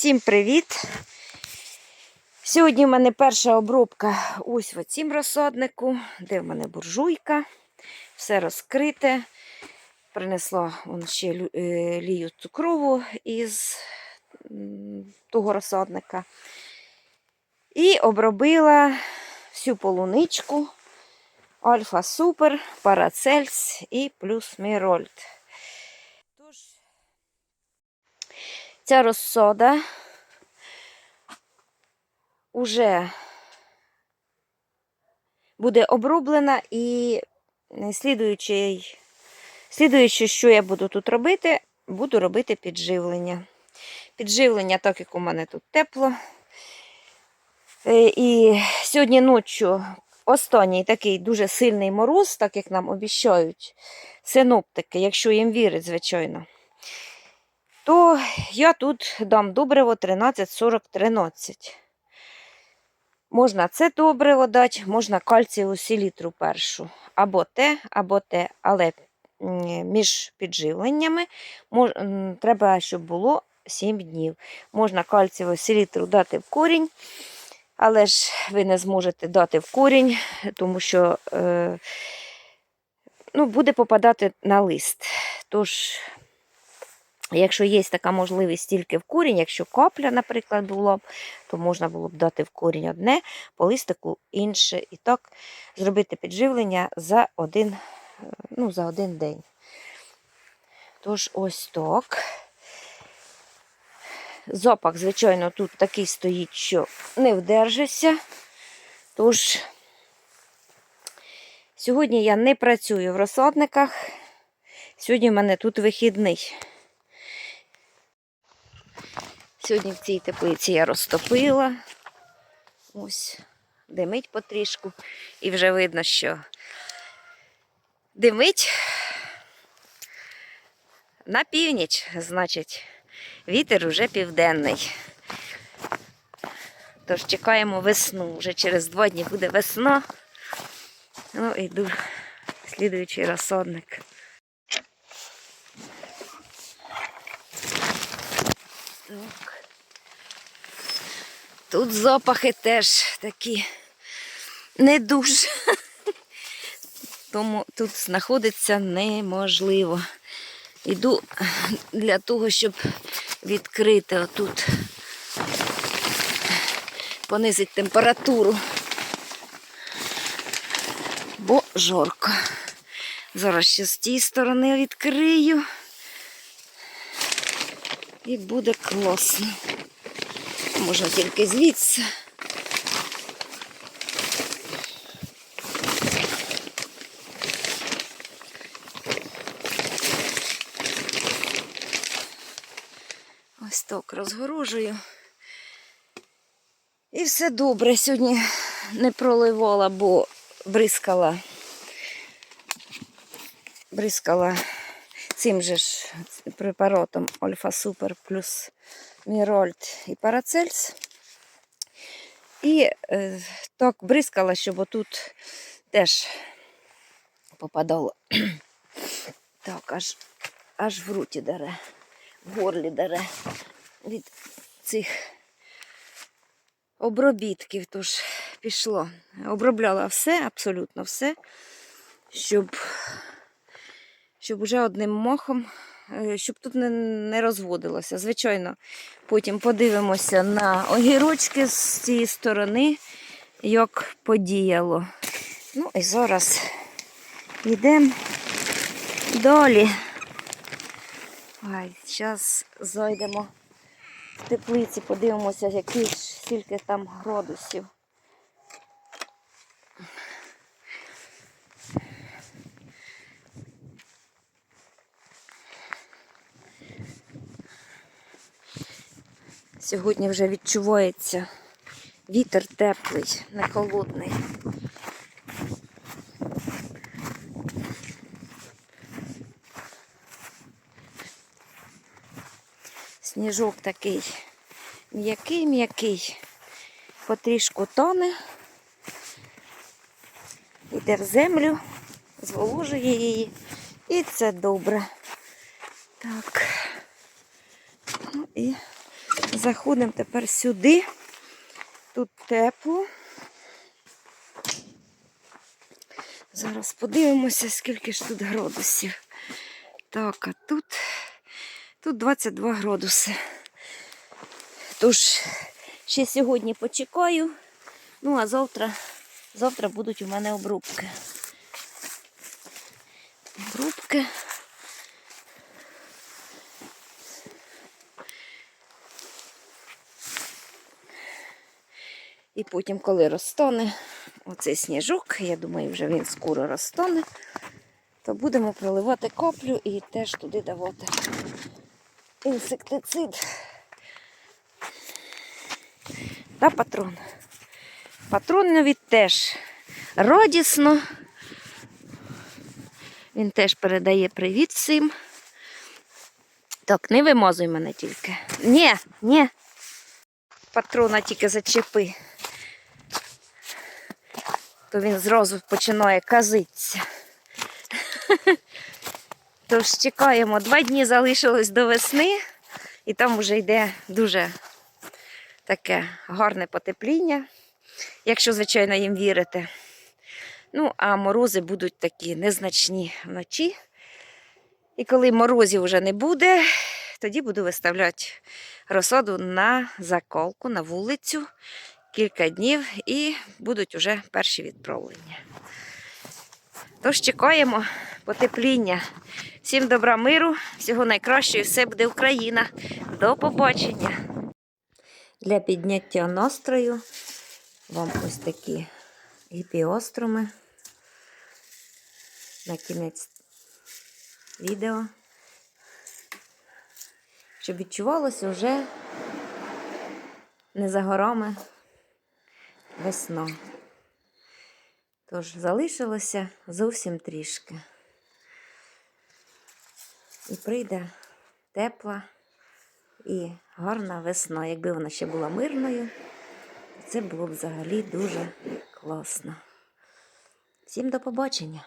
Всім привіт! Сьогодні в мене перша обробка ось в цім розсаднику, де в мене буржуйка. Все розкрите. Принесла вон ще е, лію цукрову із того розсадника. І обробила всю полуничку Альфа Супер, Парацельс і плюс Мірольд. Ця розсода уже буде оброблена і слідуючий, слідуюче, що я буду тут робити, буду робити підживлення. Підживлення, так як у мене тут тепло. Е, І сьогодні ночі останній такий дуже сильний мороз, так як нам обіцяють синоптики, якщо їм вірить, звичайно то я тут дам добриво 13-40-13. Можна це добриво дати, можна кальцієву селітру першу. Або те, або те. Але між підживленнями мож, треба, щоб було 7 днів. Можна кальцієву селітру дати в корінь, але ж ви не зможете дати в корінь, тому що е, ну, буде попадати на лист. Тож Якщо є така можливість тільки в корінь, якщо капля, наприклад, була б, то можна було б дати в корінь одне, по листику інше. І так зробити підживлення за один, е, ну, за один день. Тож, ось так. Запах, звичайно, тут такий стоїть, що не вдержишся. Тож, сьогодні я не працюю в розсадниках. Сьогодні в мене тут вихідний. Сьогодні в цій теплиці я розтопила. Ось, димить потрішку. І вже видно, що димить на північ, значить, вітер уже південний. Тож чекаємо весну. Вже через два дні буде весна. Ну, йду слідуючий розсадник. Так. Тут запахи теж такі не дуже. Тому тут знаходиться неможливо. Йду для того, щоб відкрити отут, понизити температуру. Бо жорко. Зараз ще з тієї сторони відкрию. І буде класно. Можна тільки звідси. Ось так розгорожую. І все добре. Сьогодні не проливала, бо бризкала. Бризкала цим же ж препаратом Альфа Супер плюс Мірольд і Парацельс. І е, так бризкала, щоб отут теж попадало. Так, аж, аж в руті дере, в горлі дере від цих обробітків. Тож пішло. Обробляла все, абсолютно все, щоб щоб вже одним махом, е, щоб тут не, не розводилося. Звичайно, потім подивимося на огірочки з цієї сторони, як подіяло. Ну і зараз йдемо далі. Ай, Зараз зайдемо в теплиці, подивимося, які ж скільки там градусів. Сьогодні вже відчувається вітер теплий, не холодний. Сніжок такий м'який, м'який, потрішку тоне, йде в землю, зволожує її, і це добре. Так. Ну і заходимо тепер сюди. Тут тепло. Зараз подивимося, скільки ж тут градусів. Так, а тут, тут 22 градуси. Тож, ще сьогодні почекаю. Ну, а завтра, завтра будуть у мене обрубки. Обрубки. І потім, коли розтане оцей сніжок, я думаю, вже він скоро розтане, то будемо проливати каплю і теж туди давати інсектицид та патрон. Патронові теж радісно. Він теж передає привіт всім. Так, не вимазуй мене тільки. Ні, ні. Патрона тільки зачепи. То він зразу починає казитися. Тож чекаємо. Два дні залишилось до весни, і там вже йде дуже таке гарне потепління, якщо, звичайно, їм вірити. Ну, а морози будуть такі незначні вночі. І коли морозів вже не буде, тоді буду виставляти розсаду на заколку, на вулицю кілька днів і будуть уже перші відправлення. Тож чекаємо потепління. Всім добра миру, всього найкращого, і все буде Україна. До побачення! Для підняття настрою вам ось такі гіпіостроми на кінець відео. Щоб відчувалося вже не за горами весна. Тож залишилося зовсім трішки. І прийде тепла і гарна весна. Якби вона ще була мирною, це було б взагалі дуже класно. Всім до побачення!